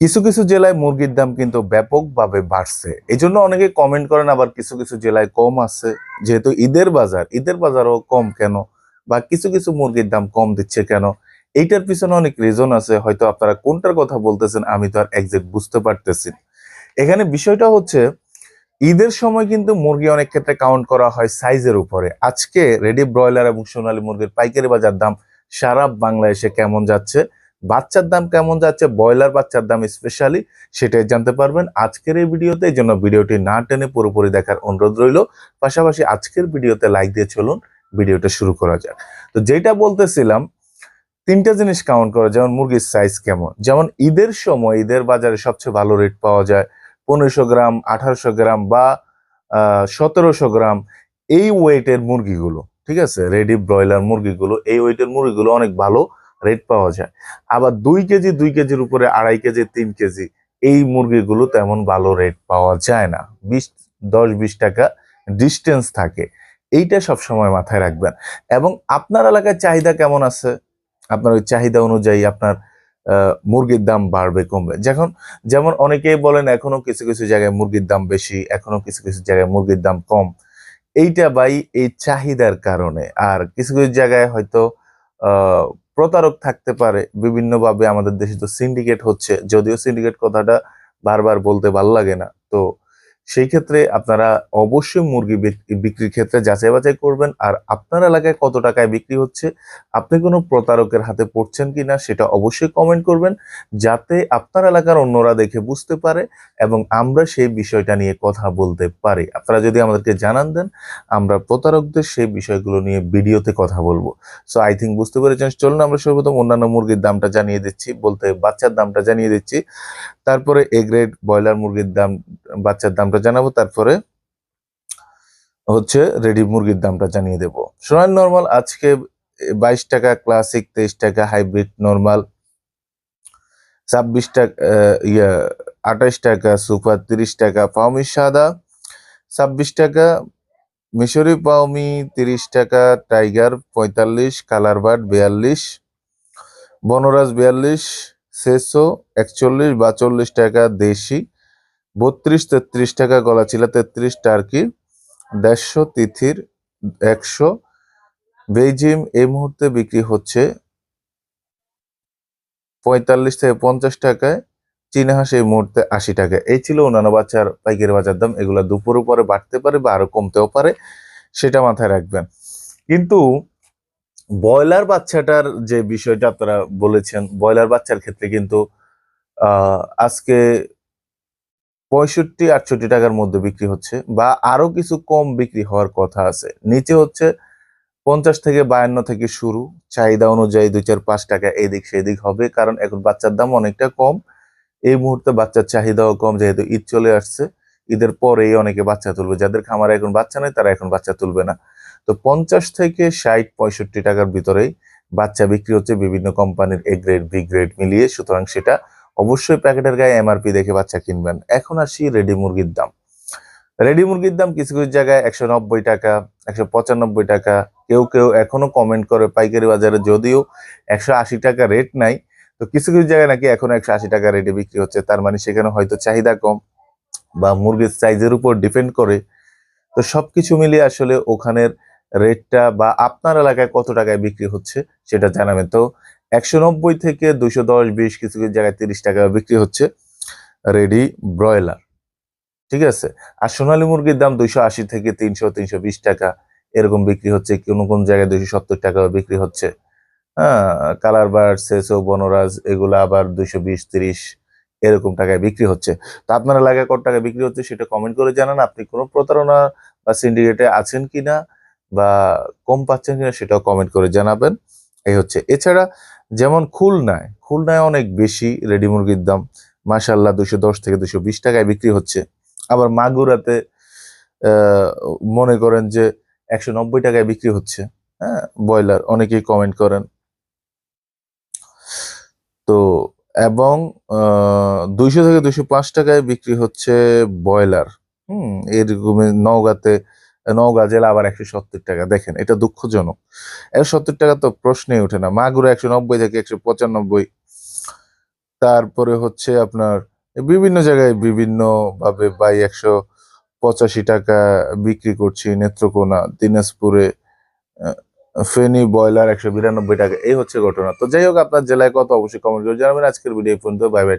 কিছু কিছু জেলায় মুরগির দাম কিন্তু ব্যাপকভাবে বাড়ছে। এই জন্য অনেকে কমেন্ট করেন আবার কিছু কিছু জেলায় কম আছে। যেহেতু ঈদের বাজার, ঈদের বাজারও কম কেন? বা কিছু কিছু মুরগির দাম কম দিচ্ছে কেন? এইটার পিছনে অনেক রিজন আছে। হয়তো আপনারা কোনটার কথা বলতেছেন আমি তো আর একজ্যাক্ট বুঝতে পারতেছি এখানে বিষয়টা হচ্ছে, ঈদের সময় কিন্তু মুরগি অনেক ক্ষেত্রে কাউন্ট করা হয় সাইজের উপরে। আজকে রেডি ব্রয়লার এবং সোনালী মুরগির পাইকারি বাজার দাম সারা বাংলাদেশে কেমন যাচ্ছে? বাচ্চার দাম কেমন যাচ্ছে, ব্রয়লার বাচ্চার দাম স্পেশালি সেটাই জানতে পারবেন আজকের এই ভিডিওতে। এই জন্য ভিডিওটি না টেনে পুরোপুরি দেখার অনুরোধ রইল। পাশাপাশি আজকের ভিডিওতে লাইক দিয়ে চলুন, ভিডিওটা শুরু করা যাক। তো যেটা বলতেছিলাম, তিনটা জিনিস কাউন্ট করা যেমন মুরগির সাইজ কেমন। যেমন ঈদের সময়, ঈদের বাজারে সবচেয়ে ভালো রেট পাওয়া যায় পনেরোশো গ্রাম, আঠারোশো গ্রাম বা সতেরোশো গ্রাম এই ওয়েটের মুরগিগুলো, ঠিক আছে? রেডি ব্রয়লার মুরগিগুলো, এই ওয়েটের মুরগিগুলো অনেক ভালো। রেট পাওয়া যায়। আবার দুই কেজি, দুই কেজির উপরে আড়াই কেজি, তিন কেজি, এই মুরগিগুলো তেমন ভালো রেট পাওয়া যায় না। বিশ, দশ, বিশ টাকা ডিস্টেন্স থাকে। এইটা সব সময় মাথায় রাখবেন। এবং আপনার এলাকায় চাহিদা কেমন আছে? আপনার ওই চাহিদা অনুযায়ী আপনার মুরগির দাম বাড়বে, কমবে। যখন, যেমন অনেকেই বলেন, এখনও কিছু কিছু জায়গায় মুরগির দাম বেশি, এখনও কিছু কিছু জায়গায় মুরগির দাম কম। এইটা বাই এই চাহিদার কারণে। আর কিছু কিছু জায়গায় হয়তো প্রতারক থাকতে পারে। বিভিন্নভাবে আমাদের দেশে তো সিন্ডিকেট হচ্ছে। যদিও সিন্ডিকেট কথাটা বারবার বলতে ভালো লাগে না। তো সেই ক্ষেত্রে আপনারা অবশ্যই মুরগি বিক- বিক্রির ক্ষেত্রে যাচাই বাছাই করবেন। আর আপনার এলাকায় কত টাকায় বিক্রি হচ্ছে, আপনি কোনো প্রতারকের হাতে পড়ছেন কি না সেটা অবশ্যই কমেন্ট করবেন, যাতে আপনার এলাকার অন্যরা দেখে বুঝতে পারে এবং আমরা সেই বিষয়টা নিয়ে কথা বলতে পারি। আপনারা যদি আমাদেরকে জানান দেন, আমরা প্রতারকদের সেই বিষয়গুলো নিয়ে ভিডিওতে কথা বলব। সো আই থিঙ্ক বুঝতে পেরেছেন। চলুন আমরা সর্বপ্রথম অন্যান্য মুরগির দামটা জানিয়ে দিচ্ছি, বলতে বাচ্চার দামটা জানিয়ে দিচ্ছি। তারপরে এ গ্রেড ব্রয়লার মুরগির দাম, বাচ্চার দামটা জানাব, তারপরে হচ্ছে রেডি মুরগির দামটা জানিয়ে দেব। সোনার নর্মাল আজকে বাইশ টাকা ক্লাসিক তেইশ টাকা হাইব্রিড নর্মাল ছাব্বিশ টাকা ইয়া, আঠাশ টাকা সুপার তিরিশ টাকা পাউমি সাদা ছাব্বিশ টাকা, মিশরি পাউমি তিরিশ টাকা টাইগার পঁয়তাল্লিশ কালার বার্ড বিয়াল্লিশ, বনরাজ বিয়াল্লিশ সেসো একচল্লিশ বা চল্লিশ টাকা, দেশি বত্রিশ, তেত্রিশ টাকা গলাচিলা তেত্রিশ টার্কি দেড়শো তিথির একশো। বেইজিম এই মুহূর্তে বিক্রি হচ্ছে পঁয়তাল্লিশ থেকে পঞ্চাশ টাকায়। চীনা হাঁস এই মুহূর্তে আশি টাকা। এই ছিল অন্যান্য বাচ্চার পাইকারি বাজার দাম। এগুলো দুপুরের পরে বাড়তে পারে বা আরও কমতেও পারে, সেটা মাথায় রাখবেন। কিন্তু ব্রয়লার বাচ্চাটার যে বিষয়টা আপনারা বলেছেন, ব্রয়লার বাচ্চার ক্ষেত্রে কিন্তু আজকে পঁয়ষট্টি, আটষট্টি টাকার মধ্যে বিক্রি হচ্ছে বা আরও কিছু কম বিক্রি হওয়ার কথা আছে। নিচে হচ্ছে পঞ্চাশ থেকে বায়ান্ন থেকে শুরু। চাহিদা অনুযায়ী দুই চার পাঁচ টাকা এদিক সেদিক হবে কারণ এখন বাচ্চার দাম অনেকটা কম। এই মুহূর্তে বাচ্চার চাহিদাও কম যেহেতু ঈদ চলে আসছে। ঈদের পরেই অনেকে বাচ্চা তুলবে। যাদের খামারে এখন বাচ্চা নেই, তারা এখন বাচ্চা তুলবে না। তো পঞ্চাশ থেকে ষাট, পঁয়ষট্টি টাকার ভিতরেই বাচ্চা বিক্রি হচ্ছে বিভিন্ন কোম্পানির এ গ্রেড বি গ্রেড মিলিয়ে। সুতরাং সেটা অবশ্যই প্যাকেটের গায়ে এমআরপি দেখে বাচ্চা কিনবেন। এখন আসি রেডি মুরগির দাম। রেডি মুরগির দাম কিছু কিছু জায়গায় একশো নব্বই টাকা, একশো পঁচানব্বই টাকা। কেউ কেউ এখনও কমেন্ট করে পাইকারি বাজারে, যদিও একশো আশি টাকা রেট নাই। তো কিছু কিছু জায়গায় নাকি এখনও একশো আশি টাকা রেটে বিক্রি হচ্ছে। তার মানে সেখানে হয়তো চাহিদা কম বা মুরগির সাইজের উপর ডিপেন্ড করে। তো সব কিছু মিলিয়ে আসলে ওখানের রেটটা বা আপনার এলাকায় কত টাকায় বিক্রি হচ্ছে সেটা জানাবেন। তো একশো নব্বই থেকে দুশো দশ বিশ কিছু কিছু জায়গায় তিরিশ টাকা বিক্রি হচ্ছে রেডি ব্রয়লার। ঠিক আছে? আর সোনালী মুরগির দাম দুইশো আশি থেকে তিনশো তিনশো বিশ টাকা। এরকম বিক্রি হচ্ছে, কোনো, কোন জায়গায় দুইশো সত্তর টাকাও বিক্রি হচ্ছে। হ্যাঁ কালার বার্ড সেসো, বনরাজ, এগুলো আবার দুইশো বিশ, তিরিশ এরকম টাকায় বিক্রি হচ্ছে। তো আপনার এলাকায় কত টাকায় বিক্রি হচ্ছে সেটা কমেন্ট করে জানান। আপনি কোনো প্রতারণা বা সিন্ডিকেটে আছেন কিনা বা কম পাচ্ছেন কিনা সেটাও কমেন্ট করে জানাবেন। এই হচ্ছে। এছাড়া যেমন খুলনায় খুলনায় অনেক বেশি রেডি মুরগির দাম মাসাল্লাহ দুশো দশ থেকে দুশো বিশ টাকায় বিক্রি হচ্ছে। আবার মাগুরাতে মনে করেন যে একশো নব্বই টাকায় বিক্রি হচ্ছে। হ্যাঁ ব্রয়লার, অনেকেই কমেন্ট করেন। তো, এবং দুইশো থেকে দুইশো পাঁচ টাকায় বিক্রি হচ্ছে ব্রয়লার। হুম এরকম নওগাঁতে নওগাঁ জেলা আবার একশো সত্তর টাকা। দেখেন, এটা দুঃখজনক। একশো সত্তর টাকা তো প্রশ্নই ওঠে না। মাগুরা একশো নব্বই থেকে একশো পঁচানব্বই। তারপরে হচ্ছে আপনার বিভিন্ন জায়গায় বিভিন্ন ভাবে বাই একশো পঁচাশি টাকা বিক্রি করছি। নেত্রকোনা, দিনাজপুরে ফেনী, ব্রয়লার একশো বিরানব্বই টাকা। এই হচ্ছে ঘটনা। তো যাই হোক, আপনার জেলায় কত, অবশ্যই কমেন্ট করে জানাবেন। আজকের ভিডিও পর্যন্ত। Bye bye.